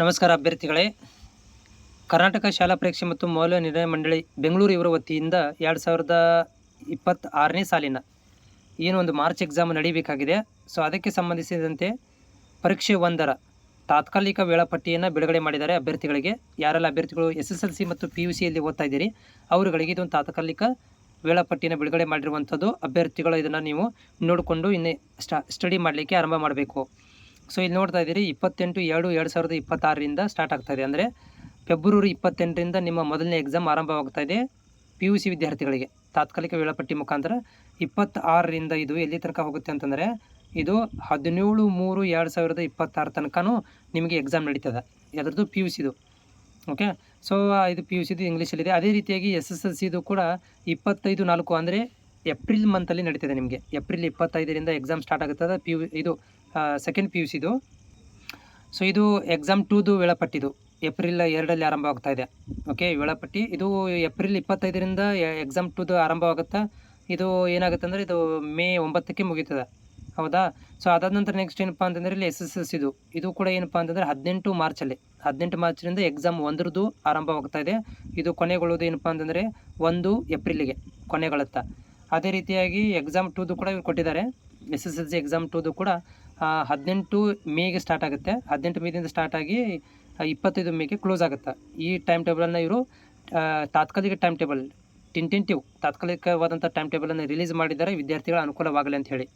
ನಮಸ್ಕಾರ ಅಭ್ಯರ್ಥಿಗಳೇ. ಕರ್ನಾಟಕ ಶಾಲಾ ಪರೀಕ್ಷೆ ಮತ್ತು ಮೌಲ್ಯ ನಿರ್ಣಯ ಮಂಡಳಿ ಬೆಂಗಳೂರು ಇವರ ವತಿಯಿಂದ ಎರಡು ಸಾವಿರದ ಇಪ್ಪತ್ತಾರನೇ ಸಾಲಿನ ಏನು ಒಂದು ಮಾರ್ಚ್ ಎಕ್ಸಾಮ್ ನಡೀಬೇಕಾಗಿದೆ. ಸೊ, ಅದಕ್ಕೆ ಸಂಬಂಧಿಸಿದಂತೆ ಪರೀಕ್ಷೆ ಒಂದರ ತಾತ್ಕಾಲಿಕ ವೇಳಾಪಟ್ಟಿಯನ್ನು ಬಿಡುಗಡೆ ಮಾಡಿದ್ದಾರೆ ಅಭ್ಯರ್ಥಿಗಳಿಗೆ. ಯಾರೆಲ್ಲ ಅಭ್ಯರ್ಥಿಗಳು ಎಸ್ ಎಸ್ ಎಲ್ ಸಿ ಮತ್ತು ಪಿ ಯು ಸಿಯಲ್ಲಿ ಓದ್ತಾ ಇದ್ದೀರಿ, ಅವರುಗಳಿಗೆ ಇದೊಂದು ತಾತ್ಕಾಲಿಕ ವೇಳಾಪಟ್ಟಿಯನ್ನು ಬಿಡುಗಡೆ ಮಾಡಿರುವಂಥದ್ದು. ಅಭ್ಯರ್ಥಿಗಳು ಇದನ್ನು ನೀವು ನೋಡಿಕೊಂಡು ಇನ್ನೇ ಸ್ಟಾ, ಸ್ಟಡಿ ಮಾಡಲಿಕ್ಕೆ ಆರಂಭ ಮಾಡಬೇಕು. ಸೊ ಇಲ್ಲಿ ನೋಡ್ತಾ ಇದ್ದೀರಿ, ಇಪ್ಪತ್ತೆಂಟು ಎರಡು ಎರಡು ಸಾವಿರದ ಇಪ್ಪತ್ತಾರರಿಂದ ಸ್ಟಾರ್ಟ್ ಆಗ್ತಾ ಇದೆ. ಅಂದರೆ ಫೆಬ್ರವರಿ ಇಪ್ಪತ್ತೆಂಟರಿಂದ ನಿಮ್ಮ ಮೊದಲನೇ ಎಕ್ಸಾಮ್ ಆರಂಭವಾಗ್ತಾ ಇದೆ ಪಿ ಯು ಸಿ ವಿದ್ಯಾರ್ಥಿಗಳಿಗೆ. ತಾತ್ಕಾಲಿಕ ವೇಳಾಪಟ್ಟಿ ಮುಖಾಂತರ ಇಪ್ಪತ್ತಾರರಿಂದ ಇದು ಎಲ್ಲಿ ತನಕ ಹೋಗುತ್ತೆ ಅಂತಂದರೆ, ಇದು ಹದಿನೇಳು ಮೂರು ಎರಡು ಸಾವಿರದ ಇಪ್ಪತ್ತಾರು ತನಕನೂ ನಿಮಗೆ ಎಕ್ಸಾಮ್ ನಡೀತದೆ. ಅದರದ್ದು ಪಿ ಯು ಸಿದು ಓಕೆ ಸೊ ಇದು ಪಿ ಯು ಸಿದು ಇಂಗ್ಲೀಷಲ್ಲಿದೆ ಅದೇ ರೀತಿಯಾಗಿ ಎಸ್ ಎಸ್ ಎಲ್ ಸಿದು ಕೂಡ ಇಪ್ಪತ್ತೈದು ನಾಲ್ಕು ಅಂದರೆ ಏಪ್ರಿಲ್ ಮಂತಲ್ಲಿ ನಡೀತದೆ ನಿಮಗೆ. ಏಪ್ರಿಲ್ ಇಪ್ಪತ್ತೈದರಿಂದ ಎಕ್ಸಾಮ್ ಸ್ಟಾರ್ಟ್ ಆಗುತ್ತದೆ ಪಿ ಯು ಇದು ಸೆಕೆಂಡ್ ಪಿ ಯು ಸಿದು ಸೊ ಇದು ಎಕ್ಸಾಮ್ ಟೂದು ವೇಳಾಪಟ್ಟಿದು ಏಪ್ರಿಲ್ ಎರಡಲ್ಲಿ ಆರಂಭ ಆಗ್ತಾ ಇದೆ. ಓಕೆ ವೇಳಾಪಟ್ಟಿ. ಇದು ಏಪ್ರಿಲ್ ಇಪ್ಪತ್ತೈದರಿಂದ ಎಕ್ಸಾಮ್ ಟೂದು ಆರಂಭವಾಗುತ್ತೆ ಇದು ಏನಾಗುತ್ತೆ ಅಂದರೆ ಇದು ಮೇ ಒಂಬತ್ತಕ್ಕೆ ಮುಗೀತದೆ. ಹೌದಾ? ಸೊ ಅದಾದ ನಂತರ ನೆಕ್ಸ್ಟ್ ಏನಪ್ಪ ಅಂತಂದರೆ ಇಲ್ಲಿ ಎಸ್ ಎಸ್ ಎಸ್ ಇದು. ಇದು ಕೂಡ ಏನಪ್ಪ ಅಂತಂದರೆ ಹದಿನೆಂಟು ಮಾರ್ಚಲ್ಲಿ ಹದಿನೆಂಟು ಮಾರ್ಚಿನಿಂದ ಎಕ್ಸಾಮ್ ಒಂದರದ್ದು ಆರಂಭವಾಗ್ತಾ ಇದೆ. ಇದು ಕೊನೆಗೊಳ್ಳೋದು ಏನಪ್ಪ ಅಂತಂದರೆ ಒಂದು ಏಪ್ರಿಲಿಗೆ ಕೊನೆಗೊಳ್ಳುತ್ತಾ? ಅದೇ ರೀತಿಯಾಗಿ ಎಕ್ಸಾಮ್ ಟೂದು ಕೂಡ ಇವ್ರು ಕೊಟ್ಟಿದ್ದಾರೆ. S S L C exam ಟೂದು ಕೂಡ ಹದಿನೆಂಟು ಮೇಗೆ ಸ್ಟಾರ್ಟ್ ಆಗುತ್ತೆ. ಹದಿನೆಂಟು ಮೇದಿಂದ ಸ್ಟಾರ್ಟ್ ಆಗಿ ಇಪ್ಪತ್ತೈದು ಮೇಗೆ ಕ್ಲೋಸ್ ಆಗುತ್ತೆ. ಈ ಟೈಮ್ ಟೇಬಲನ್ನು ಇವರು ತಾತ್ಕಾಲಿಕ ಟೈಮ್ ಟೇಬಲ್ ಟಿಂಟೆಂಟಿವ್ ತಾತ್ಕಾಲಿಕವಾದಂಥ ಟೈಮ್ ಟೇಬಲನ್ನು ರಿಲೀಸ್ ಮಾಡಿದ್ದಾರೆ ವಿದ್ಯಾರ್ಥಿಗಳ ಅನುಕೂಲವಾಗಲಿ ಅಂತ ಹೇಳಿ.